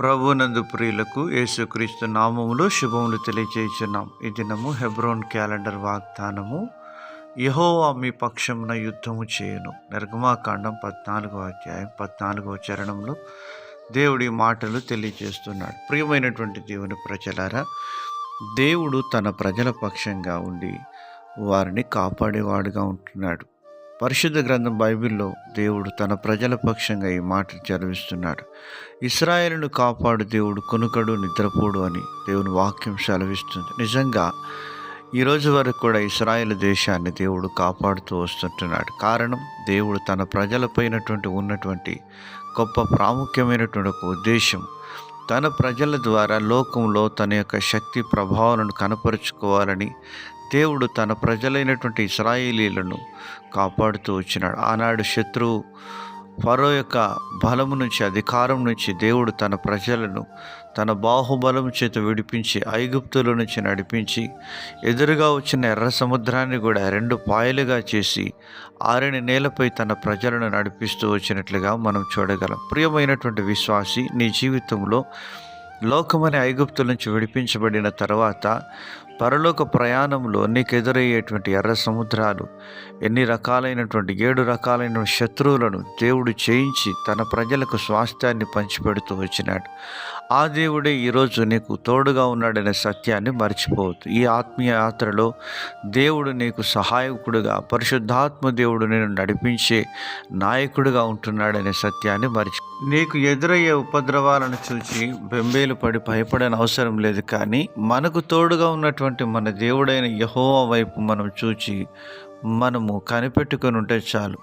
ప్రభునందు ప్రియులకు యేసుక్రీస్తు నామములు శుభములు తెలియజేయుచున్నాం ఈ దినము హెబ్రోన్ క్యాలెండర్ వాగ్దానము యహోవా మీ పక్షమున యుద్ధము చేయను. నిర్గమాకాండం పద్నాలుగో అధ్యాయం పద్నాలుగో చరణంలో దేవుడి మాటలు తెలియజేస్తున్నాడు. ప్రియమైనటువంటి దేవుని ప్రజలారా దేవుడు తన ప్రజల పక్షంగా ఉండి వారిని కాపాడేవాడుగా ఉంటున్నాడు. పరిశుద్ధ గ్రంథం బైబిల్లో దేవుడు తన ప్రజల పక్షంగా ఈ మాటలు చదివిస్తున్నాడు. ఇస్రాయేల్ను కాపాడు దేవుడు కొనుకడు నిద్రపోడు అని దేవుని వాక్యం సెలవిస్తుంది. నిజంగా ఈ రోజు వరకు కూడా ఇస్రాయేల్ దేశాన్ని దేవుడు కాపాడుతూ వస్తుంటున్నాడు. కారణం దేవుడు తన ప్రజలపైనటువంటి ఉన్నటువంటి గొప్ప ప్రాముఖ్యమైనటువంటి ఒక ఉద్దేశం తన ప్రజల ద్వారా లోకంలో తన యొక్క శక్తి ప్రభావాలను కనపరుచుకోవాలని దేవుడు తన ప్రజలైనటువంటి ఇస్రాయేలీలను కాపాడుతూ వచ్చినాడు. ఆనాడు శత్రువు ఫరో యొక్క బలము నుంచి అధికారం నుంచి దేవుడు తన ప్రజలను తన బాహుబలం చేత విడిపించి ఐగుప్తుల నుంచి నడిపించి ఎదురుగా వచ్చిన ఎర్ర సముద్రాన్ని కూడా రెండు పాయలుగా చేసి ఆరిని నేలపై తన ప్రజలను నడిపిస్తూ వచ్చినట్లుగా మనం చూడగలం. ప్రియమైనటువంటి విశ్వాసి నీ జీవితంలో లోకమనే ఐగుప్తుల నుంచి విడిపించబడిన తర్వాత పరలోక ప్రయాణంలో నీకు ఎదురయ్యేటువంటి ఎర్ర సముద్రాలు ఎన్ని రకాలైనటువంటి ఏడు రకాలైన శత్రువులను దేవుడు చేయించి తన ప్రజలకు స్వాస్థ్యాన్ని పంచిపెడుతూ వచ్చినాడు. ఆ దేవుడే ఈరోజు నీకు తోడుగా ఉన్నాడనే సత్యాన్ని మర్చిపోవద్దు. ఈ ఆత్మీయ యాత్రలో దేవుడు నీకు సహాయకుడుగా పరిశుద్ధాత్మ దేవుడు నేను నడిపించే నాయకుడిగా ఉంటున్నాడనే సత్యాన్ని మర్చి నీకు ఎదురయ్యే ఉపద్రవాలను చూసి బెంబేలు పడి భయపడని అవసరం లేదు కానీ మనకు తోడుగా ఉన్నటువంటి మన దేవుడైన యహోవా వైపు మనం చూచి మనము కనిపెట్టుకొని ఉంటే చాలు.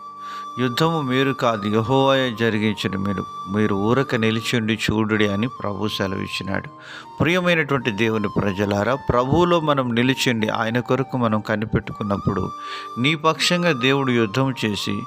యుద్ధము మీరు కాదు యహోవాయ జరిగించిన మీరు. మీరు ఊరక నిలిచిండి చూడుడి అని ప్రభు సెలవిచ్చినాడు. ప్రియమైనటువంటి దేవుని ప్రజలారా ప్రభువులో మనం నిలిచిండి ఆయన కొరకు మనం కనిపెట్టుకున్నప్పుడు నీ పక్షంగా దేవుడు యుద్ధం చేసి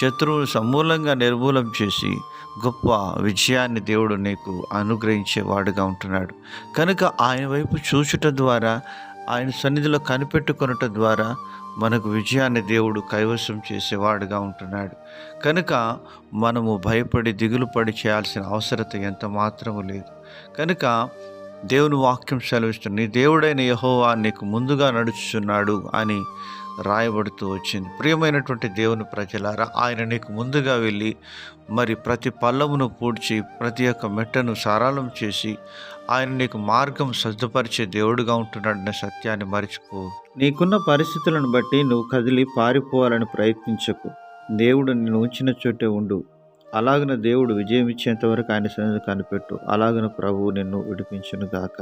శత్రువును సమూలంగా నిర్మూలం చేసి గొప్ప విజయాన్ని దేవుడు నీకు అనుగ్రహించేవాడుగా ఉంటున్నాడు. కనుక ఆయన వైపు చూచుట ద్వారా ఆయన సన్నిధిలో కనిపెట్టుకొనుట ద్వారా మనకు విజయాన్ని దేవుడు కైవసం చేసేవాడుగా ఉంటున్నాడు. కనుక మనము భయపడి దిగులు పడి చేయాల్సిన అవసరత ఎంత మాత్రము లేదు. కనుక దేవుని వాక్యం సెలవిస్తుంది నీ దేవుడైన యహోవా నీకు ముందుగా నడుచుచున్నాడు అని రాయబడుతూ వచ్చింది. ప్రియమైనటువంటి దేవుని ప్రజలారా ఆయన నీకు ముందుగా వెళ్ళి మరి ప్రతి పల్లమును పూడ్చి ప్రతి ఒక్క మెట్టను సరళం చేసి ఆయన నీకు మార్గం సిద్ధపరిచే దేవుడుగా ఉంటున్నాడనే సత్యాన్ని మరిచిపో. నీకున్న పరిస్థితులను బట్టి నువ్వు కదిలి పారిపోవాలని ప్రయత్నించకు. దేవుడు నిన్ను ఉంచిన చోటే ఉండు. అలాగన దేవుడు విజయం ఇచ్చేంత వరకు ఆయన సన్నిధి కనిపెట్టు. అలాగన ప్రభువు నిన్ను విడిపించును గాక